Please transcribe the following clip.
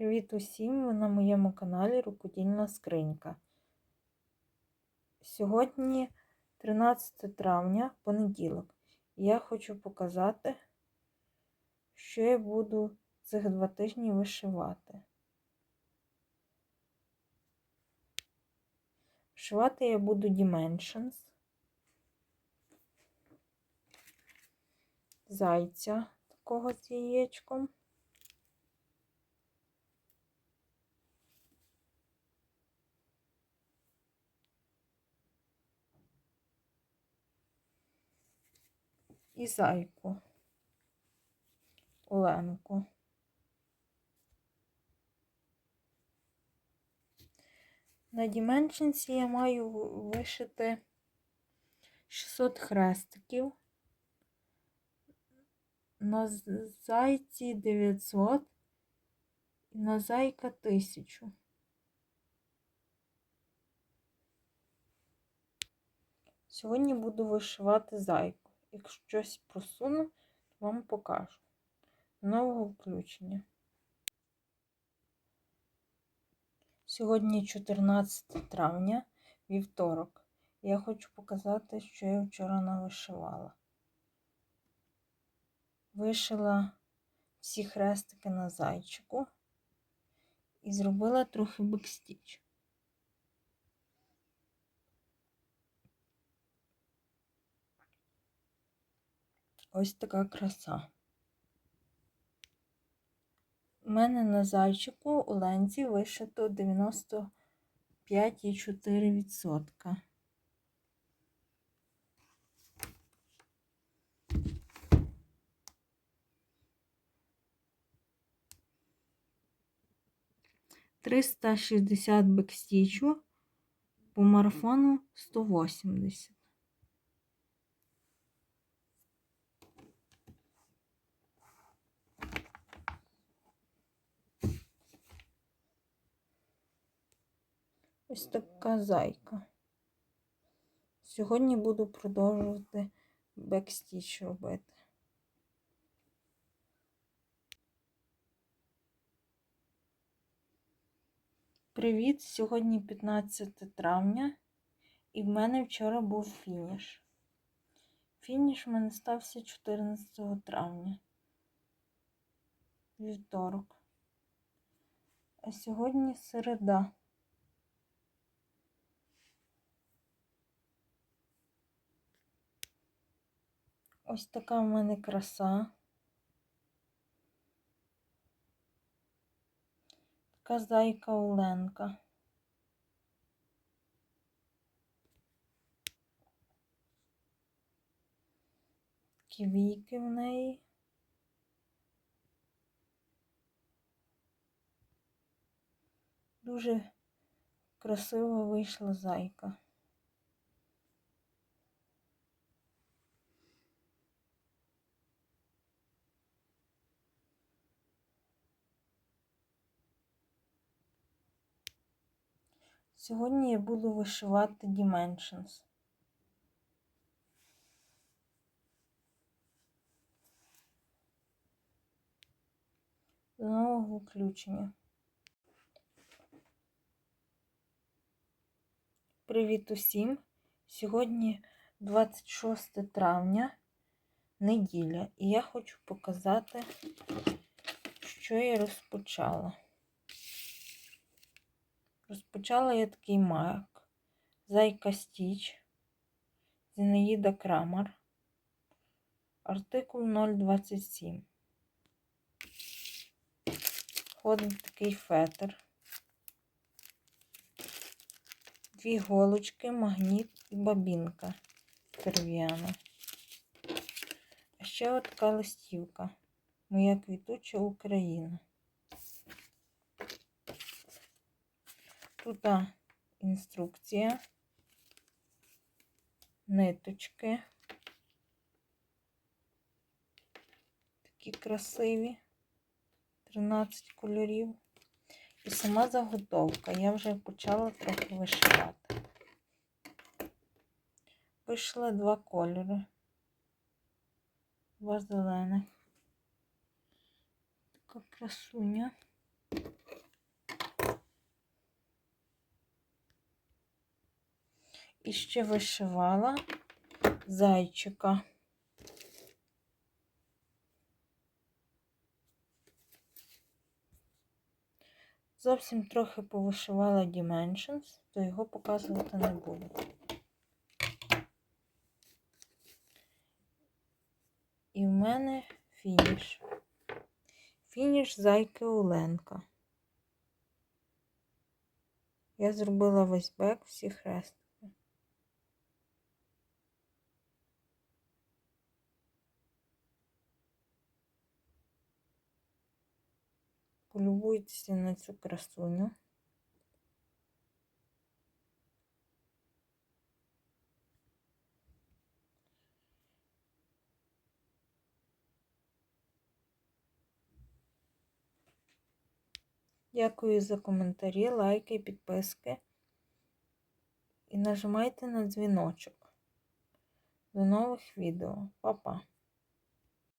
Привіт усім! Ви на моєму каналі Рукодільна Скринька. Сьогодні 13 травня, понеділок, і я хочу показати, що я буду цих два тижні вишивати. Вишивати я буду Dimensions, зайця такого з яєчком. І зайку Оленку. На Dimensions я маю вишити 600 хрестиків, на зайці 900 і на зайка 1000. Сьогодні буду вишивати зайку. Якщо щось просуну, то вам покажу. Нового включення. Сьогодні 14 травня, вівторок. Я хочу показати, що я вчора навишивала. Вишила всі хрестики на зайчику і зробила трохи бекстіч. Ось така краса. У мене на зайчику у ленці вишито 95,4%. Триста шістдесят бекстічу по марафону 180. Ось така зайка. Сьогодні буду продовжувати бекстіч робити. Привіт! Сьогодні 15 травня, і в мене вчора був фініш. Фініш в мене стався 14 травня, вівторок. А сьогодні середа. Ось така в мене краса. Така зайка Оленка. Такі віки в неї. Дуже красиво вийшла зайка. Сьогодні я буду вишивати Dimensions. До нового включення. Привіт усім! Сьогодні 26 травня, неділя, і я хочу показати, що я розпочала. Розпочала я такий маяк, Зайка Стіч, Зінаїда Крамар, артикул 027. Входить такий фетр, дві голочки, магніт і бабінка дерев'яна. А ще от листівка. Моя квітуча Україна. Тут інструкція, ниточки. Такі красиві, 13 кольорів. І сама заготовка. Я вже почала трохи вишивати. Вийшла два кольори, два зелених. Така красуня. І ще вишивала зайчика. Зовсім трохи повишивала Dimensions, то його показувати не буду. І в мене фініш. Фініш зайки Оленка. Я зробила весь бек, всі хрестики. Полюбуйтеся на цю красуню. Дякую за коментарі, лайки, підписки. І нажимайте на дзвіночок. До нових відео. Па-па!